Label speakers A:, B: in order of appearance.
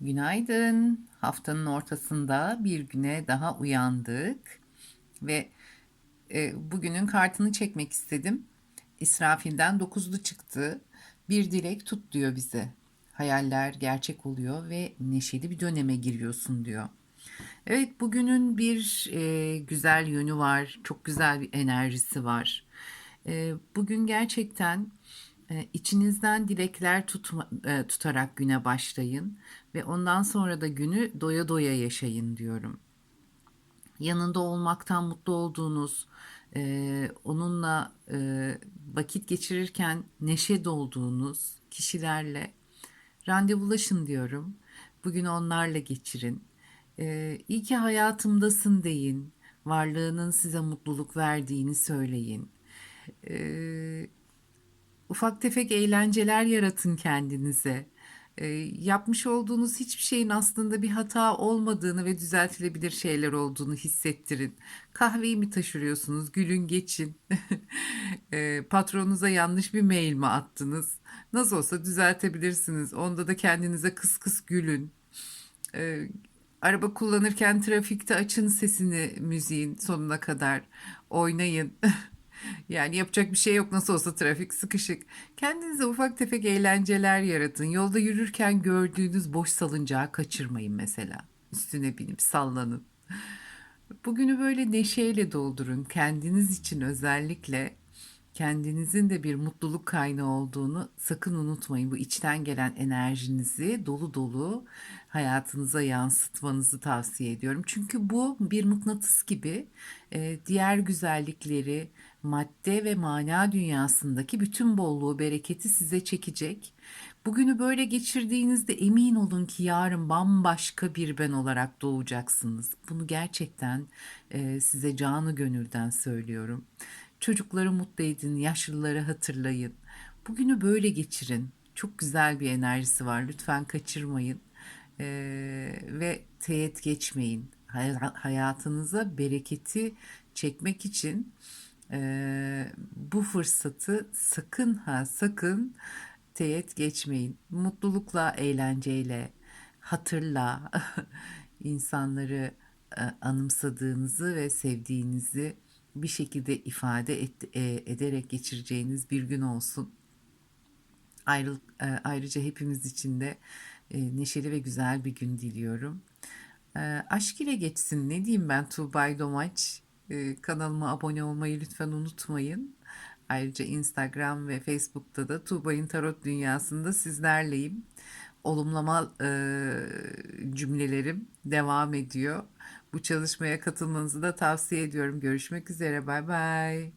A: Günaydın. Haftanın ortasında bir güne daha uyandık ve e, bugünün kartını çekmek istedim. İsrafil'den dokuzlu çıktı. Bir dilek tut diyor bize. Hayaller gerçek oluyor ve neşeli bir döneme giriyorsun diyor. Evet bugünün bir e, güzel yönü var. Çok güzel bir enerjisi var. E, bugün gerçekten içinizden dilekler tutma, e, tutarak güne başlayın ve ondan sonra da günü doya doya yaşayın diyorum. Yanında olmaktan mutlu olduğunuz, e, onunla e, vakit geçirirken neşe dolduğunuz kişilerle randevulaşın diyorum. Bugün onlarla geçirin. İyi ki hayatımdasın deyin. Varlığının size mutluluk verdiğini söyleyin. E, ufak tefek eğlenceler yaratın kendinize. Ee, yapmış olduğunuz hiçbir şeyin aslında bir hata olmadığını ve düzeltilebilir şeyler olduğunu hissettirin. Kahveyi mi taşırıyorsunuz? Gülün geçin. Ee, patronunuza yanlış bir mail mi attınız? Nasıl olsa düzeltebilirsiniz. Onda da kendinize kıs kıs gülün. Ee, araba kullanırken trafikte açın sesini müziğin sonuna kadar oynayın. Yani yapacak bir şey yok nasıl olsa trafik sıkışık. Kendinize ufak tefek eğlenceler yaratın. Yolda yürürken gördüğünüz boş salıncağı kaçırmayın mesela. Üstüne binip sallanın. Bugünü böyle neşeyle doldurun. Kendiniz için özellikle kendinizin de bir mutluluk kaynağı olduğunu sakın unutmayın. Bu içten gelen enerjinizi dolu dolu hayatınıza yansıtmanızı tavsiye ediyorum. Çünkü bu bir mıknatıs gibi e, diğer güzellikleri, madde ve mana dünyasındaki bütün bolluğu, bereketi size çekecek. Bugünü böyle geçirdiğinizde emin olun ki yarın bambaşka bir ben olarak doğacaksınız. Bunu gerçekten e, size canı gönülden söylüyorum. Çocukları mutlu edin, yaşlıları hatırlayın. Bugünü böyle geçirin. Çok güzel bir enerjisi var. Lütfen kaçırmayın. Ee, ve teğet geçmeyin. Hay- Hayatınıza bereketi çekmek için e, bu fırsatı sakın ha sakın teğet geçmeyin. Mutlulukla, eğlenceyle, hatırla insanları e, anımsadığınızı ve sevdiğinizi bir şekilde ifade et- e, ederek geçireceğiniz bir gün olsun. Ayrı, e, ayrıca hepimiz için de e, neşeli ve güzel bir gün diliyorum. E, aşk ile geçsin ne diyeyim ben Tuğbay Domaç. E, kanalıma abone olmayı lütfen unutmayın. Ayrıca Instagram ve Facebook'ta da Tuğbay'ın Tarot Dünyası'nda sizlerleyim. Olumlama e, cümlelerim devam ediyor. Bu çalışmaya katılmanızı da tavsiye ediyorum. Görüşmek üzere. Bay bay.